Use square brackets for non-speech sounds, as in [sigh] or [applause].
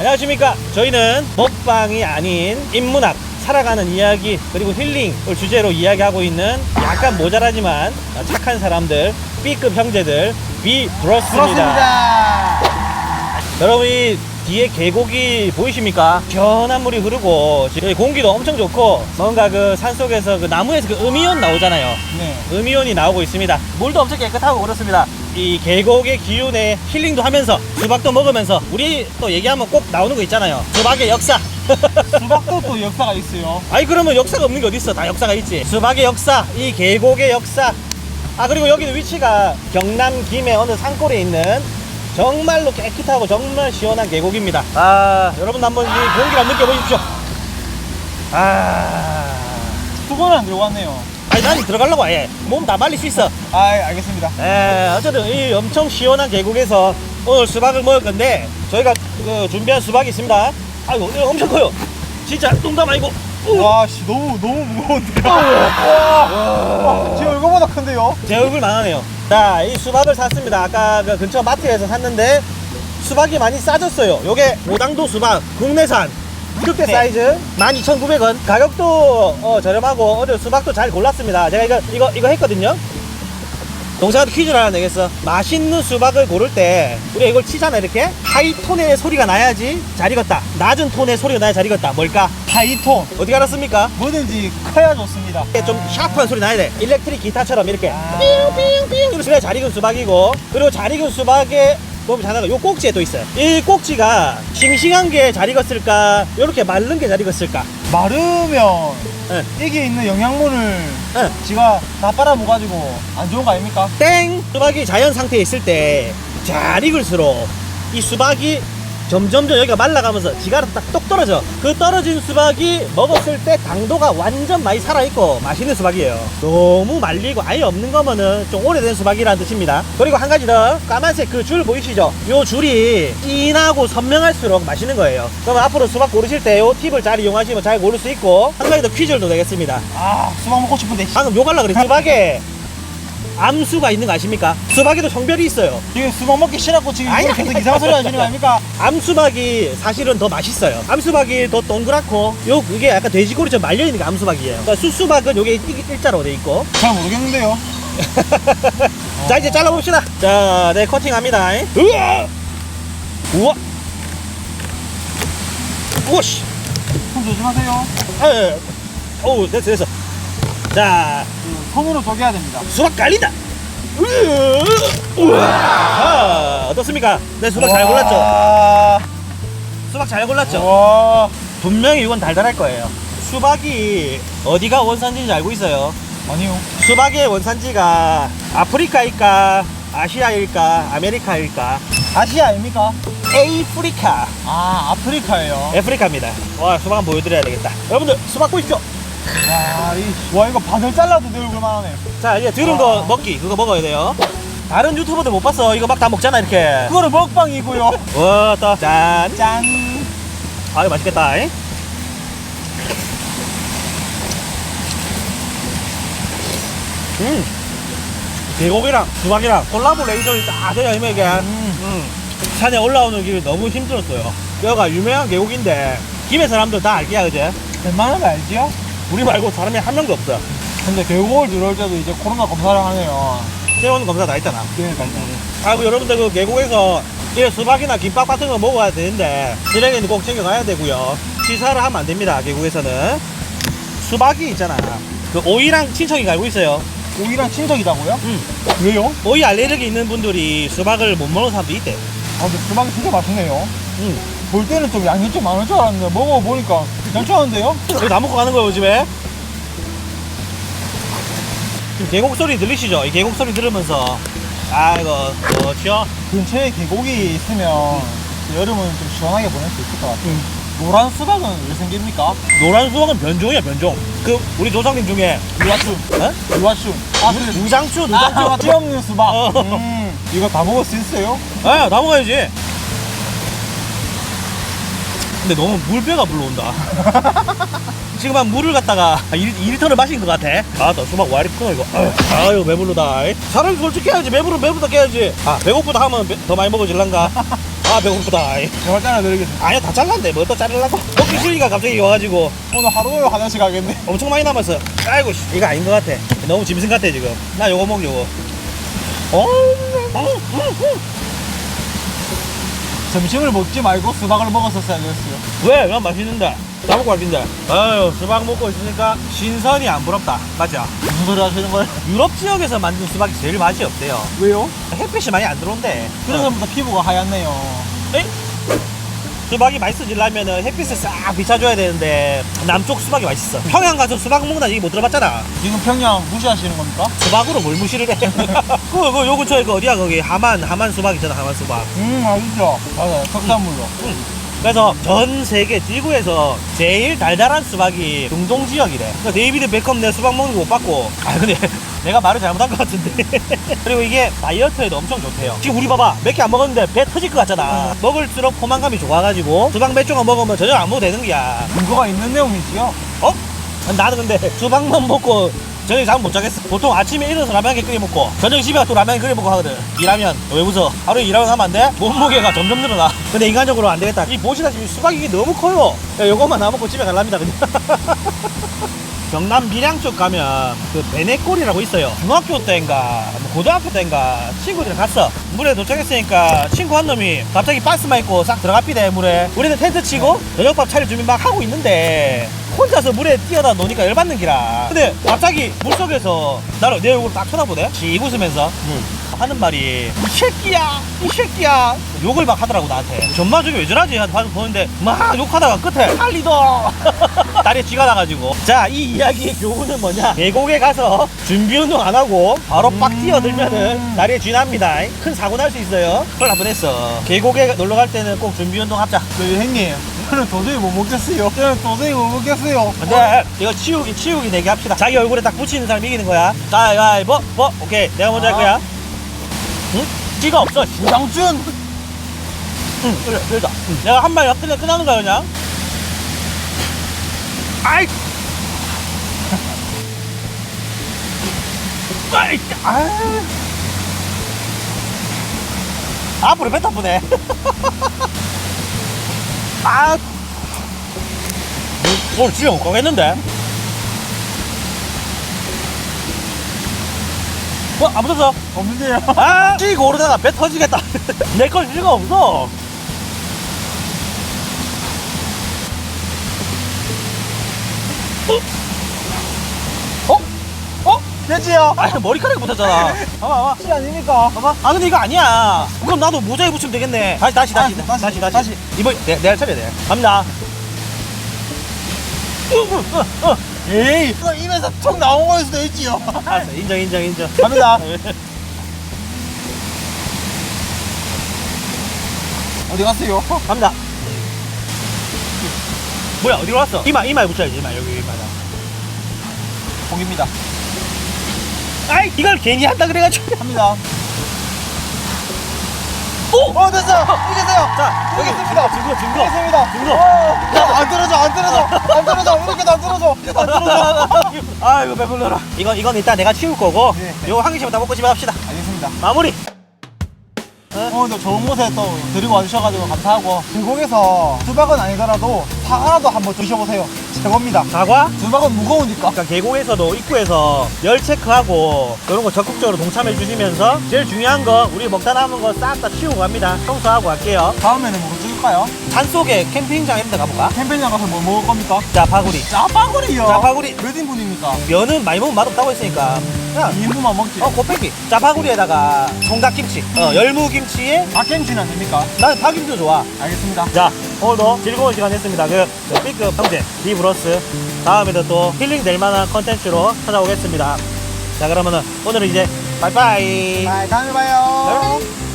안녕하십니까. 저희는 먹방이 아닌 인문학, 살아가는 이야기, 그리고 힐링을 주제로 이야기하고 있는 약간 모자라지만 착한 사람들, B급 형제들, 비 브로스입니다. 그렇습니다. 여러분 이 뒤에 계곡이 보이십니까? 시원한 물이 흐르고 지금 공기도 엄청 좋고 뭔가 그 산속에서 그 나무에서 그 음이온 나오잖아요. 네. 음이온이 나오고 있습니다. 물도 엄청 깨끗하고 그렇습니다. 이 계곡의 기운에 힐링도 하면서 수박도 먹으면서 우리 또 얘기하면 꼭 나오는 거 있잖아요. 수박의 역사. [laughs] 수박도 또 역사가 있어요. 아니 그러면 역사가 없는 게 어딨어? 다 역사가 있지. 수박의 역사, 이 계곡의 역사. 아 그리고 여기는 위치가 경남 김해 어느 산골에 있는 정말로 깨끗하고 정말 시원한 계곡입니다. 아 여러분 한번 이 공기를 느껴보십시오. 아. 두 번은 안 들고 왔네요. 아니 난 들어가려고 해. 몸다 말릴 수 있어. 아, 알겠습니다. 에, 어쨌든 이 엄청 시원한 계곡에서 오늘 수박을 먹을 건데 저희가 그 준비한 수박이 있습니다. 아이고 이거 엄청 커요. 진짜 뚱담 아니고. 우! 와, 씨, 너무, 너무 무거운데요. 와, 제 얼굴보다 큰데요? 제 얼굴 만 하네요. 자, 이 수박을 샀습니다. 아까 그 근처 마트에서 샀는데 수박이 많이 싸졌어요. 요게 오당도 수박 국내산 이렇게 네. 사이즈 12,900원. 가격도 어, 저렴하고 오늘 수박도 잘 골랐습니다. 제가 이거 이거 이거 했거든요. 동생한테 퀴즈를 하나 내겠어. 맛있는 수박을 고를 때 우리가 이걸 치잖아 이렇게 하이 톤의 소리가 나야지 잘 익었다. 낮은 톤의 소리가 나야 잘 익었다. 뭘까? 하이톤. 어떻게 알았습니까? 뭐든지 커야 좋습니다. 이게 좀 샤프한 소리 나야 돼. 일렉트릭 기타처럼 이렇게 아. 삥삥삥 이런 소리가 잘 익은 수박이고 그리고 잘 익은 수박에 보면 자나가 요 꼭지에 또 있어요. 이 꼭지가 싱싱한 게 잘 익었을까? 이렇게 마른 게 잘 익었을까? 마르면 예. 여기에 있는 영양분을 예. 지가 다 빨아먹어가지고 안 좋은 거 아닙니까? 땡! 수박이 자연 상태에 있을 때 잘 익을수록 이 수박이 점점점 여기가 말라가면서 지가 딱똑 떨어져. 그 떨어진 수박이 먹었을 때 당도가 완전 많이 살아있고 맛있는 수박이에요. 너무 말리고 아예 없는 거면은 좀 오래된 수박이라는 뜻입니다. 그리고 한 가지 더 까만색 그 줄 보이시죠? 요 줄이 진하고 선명할수록 맛있는 거예요. 그러면 앞으로 수박 고르실 때 요 팁을 잘 이용하시면 잘 고를 수 있고 한 가지 더 퀴즈를 더 내겠습니다. 아, 수박 먹고 싶은데. 씨. 방금 욕하려 그랬 수박에 암수가 있는 거 아십니까? 수박에도 성별이 있어요. 지금 수박 먹기 싫어갖고 지금 아니, 계속 아니, 이상한 소리 하시는 거 아닙니까? 암수박이 사실은 더 맛있어요. 암수박이 더 동그랗고 요 그게 약간 돼지고리처럼 말려 있는 게 암수박이에요. 그러니까 수수박은 요게 일- 일자로 돼 있고. [laughs] 잘 모르겠는데요. 자 이제 잘라 봅시다. 자, 네 커팅합니다. 우와, 우와, 우와씨. 손 조심하세요. 아, 예, 예. 어우 됐어 됐어. 자, 그 손으로 쪼개야 됩니다. 수박 갈린다. 우와, 자, 어떻습니까? 네 수박 잘 골랐죠? 와, 수박 잘 골랐죠? 와, 분명히 이건 달달할 거예요. 수박이 어디가 원산지인지 알고 있어요. 아니요. 수박의 원산지가 아프리카일까, 아시아일까, 아메리카일까? 아시아 아닙니까? 에이프리카. 아, 아프리카예요. 아프리카입니다. 와, 수박 한번 보여드려야 되겠다. 여러분들, 수박 보십시오. 와, 이, 와 이거 바늘 잘라도 내 얼굴만 하네. 자, 이제 들은 거 먹기. 그거 먹어야 돼요. 다른 유튜버들 못 봤어. 이거 막 다 먹잖아, 이렇게. 그거를 먹방이고요. 와, 또, 짠. 짠. 아, 이거 맛있겠다. 잉? 음. 계곡이랑 수박이랑 콜라보레이션이 딱 돼요, 이게. 음. 음. 산에 올라오는 길이 너무 힘들었어요. 여기가 유명한 계곡인데, 김해 사람들 다 알기야, 그제? 웬만하면 알지요? 우리 말고 사람이 한 명도 없어. 근데 계곡을 들어올 때도 이제 코로나 검사를 하네요. 세원 검사 다 있잖아. 그러니까요. 아, 그 여러분들 그 계곡에서 이 수박이나 김밥 같은 거 먹어야 되는데, 쓰레기는 꼭 챙겨가야 되고요. 시사를 하면 안 됩니다, 계곡에서는. 수박이 있잖아. 그 오이랑 친척이 알고 있어요. 오이랑 친척이다고요? 음. 왜요? 오이 알레르기 있는 분들이 수박을 못 먹는 사람도 있대. 아, 근데 수박이 진짜 맛있네요. 음. 볼 때는 좀 양이 좀 많을 줄 알았는데 먹어보니까 괜찮은데요? 여기 다 먹고 가는 거예요, 집에. 지금 계곡 소리 들리시죠? 이 계곡 소리 들으면서 아이고 좋죠? 근처에 계곡이 있으면 여름은 좀 시원하게 보낼 수 있을 것 같아요. 음. 노란 수박은 왜 생깁니까? 노란 수박은 변종이야 변종. 그 우리 조상님 중에 유화순. 어? 유화순. 아, 그 누장추 아, 누장추. 찌 없는 수박. 어. 음, 이거 다 먹을 수 있어요? 아, 다 먹어야지. 근데 너무 물배가 불러온다. [laughs] 지금 한 물을 갖다가 2, 2리터를 마신 것 같아. 아, 나 수박 와 이렇게 끊어, 이거. 아유, 아유 배부르다. 차라리 솔직히 해야지. 배부르면 배부르다 깨야지. 아, 배고프다 하면 배- 더 많이 먹어질란가? 아 배고프다 제발 잘라드리겠습니다. 아니야 다 잘랐네 뭐 또 자르려고 먹기 싫으니까 갑자기 와가지고 오늘 하루 종일 화장실 가겠네. 엄청 많이 남았어 아이고 씨, 이거 아닌 것 같아 너무 짐승 같아 지금 나 요거 먹 요거 어? 점심을 먹지 말고 수박을 먹었었어야 됐어요. 왜? 난 맛있는데 다 먹고 왔긴데 아유 수박 먹고 있으니까 신선이 안 부럽다 맞죠? 무슨 소리 하시는 거예요? 유럽 지역에서 만든 수박이 제일 맛이 없대요 왜요? 햇빛이 많이 안 들어온대 그래서부터 피부가 하얗네요. 에이? 수박이 맛있어지려면 햇빛을 싹 비춰줘야 되는데 남쪽 수박이 맛있어 평양 가서 수박 먹는다 얘기 못 들어봤잖아 지금 평양 무시하시는 겁니까? 수박으로 뭘 무시를 해? [laughs] 그, 그, 요 근처에 그 어디야, 거기. 하만, 하만 수박 있잖아, 하만 수박. 음, 맛있죠. 맞아요. 특산물로. 그래서 전 세계 지구에서 제일 달달한 수박이 중동 지역이래. 그러니까 데이비드 베컴 내 수박 먹는 거 못 봤고. 아, 근데 내가 말을 잘못한 것 같은데. [laughs] 그리고 이게 다이어트에도 엄청 좋대요. 지금 우리 봐봐. 몇 개 안 먹었는데 배 터질 것 같잖아. 먹을수록 포만감이 좋아가지고 수박 몇 조각 먹으면 저녁 안 먹어도 되는 거야. 근거가 있는 내용이지요. 어? 나는 근데 수박만 먹고 저녁에 잠못 자겠어. 보통 아침에 일어나서 라면 한개 끓여 먹고 저녁에 집에 가서 또 라면 끓여 먹고 하거든. 일하면 왜 웃어? 하루에 일하면 하면 안 돼? 몸무게가 점점 늘어나. [laughs] 근데 인간적으로 안 되겠다. 이 보시다시피 수박이 이게 너무 커요. 야, 요것만 다 먹고 집에 갈랍니다 그냥. [laughs] 경남 밀양 쪽 가면 그 베네골이라고 있어요. 중학교 때인가 뭐 고등학교 때인가 친구들 갔어. 물에 도착했으니까 친구 한 놈이 갑자기 박스만 입고 싹 들어갑니다 물에. 우리는 텐트 치고 저녁밥 차릴 준비 막 하고 있는데 혼자서 물에 뛰어다 노니까 열받는 기라. 근데 갑자기 물속에서 나를 내 얼굴 딱 쳐다보네. 씩 웃으면서 하는 말이 이 새끼야 이 새끼야. 욕을 막 하더라고 나한테. 전마 저게 왜 저러지? 하고 보는데 막 욕하다가 끝에 빨리도. [laughs] 다리에 쥐가 나가지고. 자 이 이야기의 교훈은 뭐냐? 계곡에 가서 준비 운동 안 하고 바로 빡 뛰어들면은 다리에 쥐 납니다. 큰 사고 날 수 있어요. 그걸 나쁜 했어. 계곡에 놀러 갈 때는 꼭 준비 운동 합자. 그 형님, 저는 도저히 못 먹겠어요. 저는 도저히 못 먹겠어요. 근데 이거 치우기 치우기 내기 합시다. 자기 얼굴에 딱 붙이는 사람이 이기는 거야. 자 야, 뭐, 뭐, 오케이. 내가 먼저 할 거야 응? 쥐가 없어 씨. 장준! 응, 그래, 그러다. 내가 한 마리 엎드려 끝나는 거야, 그냥. 아이! 아이! 아 앞으로 뱉어 보네. [laughs] 아! 뭐, 오늘 집에 못 가겠는데? 어, 안 붙었어? 없는데요? 아! 찌고 오르다가 배 터지겠다. [laughs] 내걸 수가 없어. 어? 어? 되지요? 아, 머리카락이 붙었잖아. 봐봐, 봐봐. 씨 아닙니까? 봐봐. 아, 근데 이거 아니야. 그럼 나도 모자에 붙이면 되겠네. 다시, 다시, 다시, 아, 다시, 다시, 다시. 다시. 이번, 내, 내가 차려야 돼. 갑니다. 어, 어, 어. 에이! 이거 입에서 툭 나온 거일 수도 있지요. 알았어, 인정, 인정, 인정. 갑니다. [laughs] 어디 갔어요? 갑니다. 뭐야, 어디로 왔어? 이마, 이마에 붙여야지, 이마, 여기 이마다. 공입니다. 아이, 이걸 괜히 한다 그래가지고. 갑니다. 오! 어, 됐어요! 이겼어요! 자, 여기 이겼습니다. 증거, 증거. 이겼습니다. 증거. 어, 야, 안 떨어져, 안 떨어져! 안 떨어져! 이렇게도 안 떨어져! 안 떨어져! [laughs] 아이고, 배불러라. 이건, 이건 이따 내가 치울 거고, 네. 요거 한 개씩만 다 먹고 집에 갑시다. 알겠습니다. 마무리. 어, 근데 좋은 곳에 또 데리고 와주셔가지고 감사하고 계곡에서 수박은 아니더라도 사과라도 한번 드셔보세요. 최고입니다. 사과? 수박은 무거우니까. 그러니까 계곡에서도 입구에서 열 체크하고 이런 거 적극적으로 동참해 주시면서 제일 중요한 거 우리 먹다 남은 거 싹 다 치우고 갑니다. 청소하고 갈게요. 다음에는 뭐 찍을까요? 산속에 캠핑장 이런 데 가볼까? 캠핑장 가서 뭐 먹을 겁니까? 자, 파구리. 짜파구리요. 짜파구리. 몇 인분입니까? 면은 많이 먹으면 맛없다고 했으니까. 야, 2인분만 먹지. 어, 곱빼기. 짜파구리에다가 총각김치. 어, 열무김치에 박김치는 아닙니까? 나는 파김치도 좋아. 알겠습니다. 자, 오늘도 즐거운 시간 됐습니다. 그, 그 B급 형제, 디브로스. 다음에도 또 힐링 될 만한 컨텐츠로 찾아오겠습니다. 자, 그러면은 오늘은 이제 빠이빠이. 네, 다음에 봐요. 짝!